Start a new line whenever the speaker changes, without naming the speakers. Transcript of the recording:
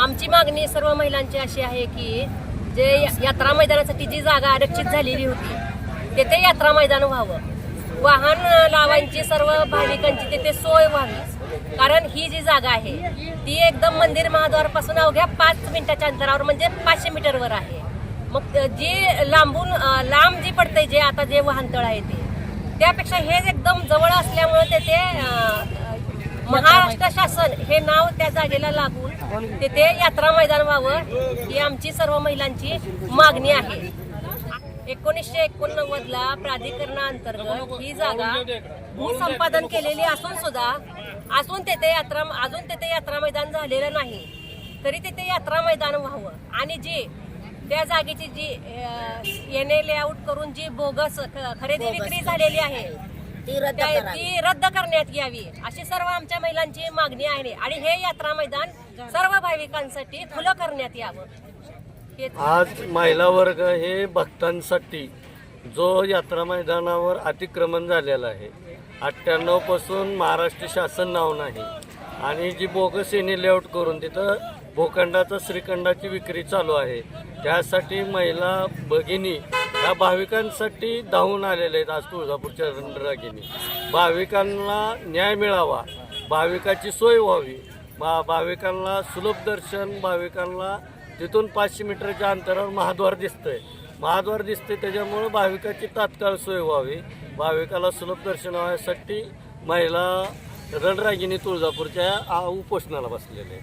आमची मागणी सर्व महिलांची अशी आहे की जे यात्रा मैदानासाठी जी जागा आरक्षित झालेली होती तेथे यात्रा मैदान व्हावं. वाहन लावायची सर्व भाविकांची तिथे सोय व्हावी. कारण ही जी जागा आहे ती एकदम मंदिर महाद्वारपासून अवघ्या पाच मिनिटाच्या अंतरावर म्हणजे पाचशे मीटरवर आहे. मग जी लांबून लांब जी पडते जे आता जे वाहनतळ आहे ते त्यापेक्षा हे एकदम जवळ असल्यामुळे तेथे महाराष्ट्र शासन हे नाव त्या जागेला लागून तेथे यात्रा मैदान व्हावं ही आमची सर्व महिलांची मागणी आहे. एकोणीसशे एकोणनव्वद ला प्राधिकरणाअंतर्गत ही जागा भूसंपादन केलेली असून सुद्धा असून तेथे यात्रा अजून तेथे यात्रा मैदान झालेलं नाही. तरी तिथे यात्रा मैदान व्हावं आणि जी त्या जागेची जी एन ए लेआउट करून जी बोगस खरेदी विक्री झालेली आहे
ती रद्द
त्या-
करावी.
ती रद्द करण्यात यावी. अशी सर्व आमच्या महिलांची मागणी आहे. आणि हे यात्रा मैदान सर्व भाविकांसाठी खुलं करण्यात यावं. हेच
आज महिला वर्ग हे भक्तांसाठी जो यात्रा मैदानावर अतिक्रमण झालेला आहे. अठ्ठ्याण्णवपासून महाराष्ट्र शासन नाव नाही. आणि जी बोगस येणे लेआउट करून तिथं भूखंडाचा श्रीखंडाची विक्री चालू आहे. त्यासाठी महिला भगिनी या भाविकांसाठी धावून आलेले आहेत आज तुळजापूरच्या रणरागिनी भाविकांना न्याय मिळावा भाविकाची सोय व्हावी. भा भाविकांना सुलभ दर्शन भाविकांना तिथून पाचशे मीटरच्या अंतरावर महाद्वार दिसतंय. महाद्वार दिसते त्याच्यामुळं भाविकाची तात्काळ सोय व्हावी. भाविकाला सुलभ दर्शन व्हायसाठी महिला रणरागिनी तुळजापूरच्या उपोषणाला बसलेले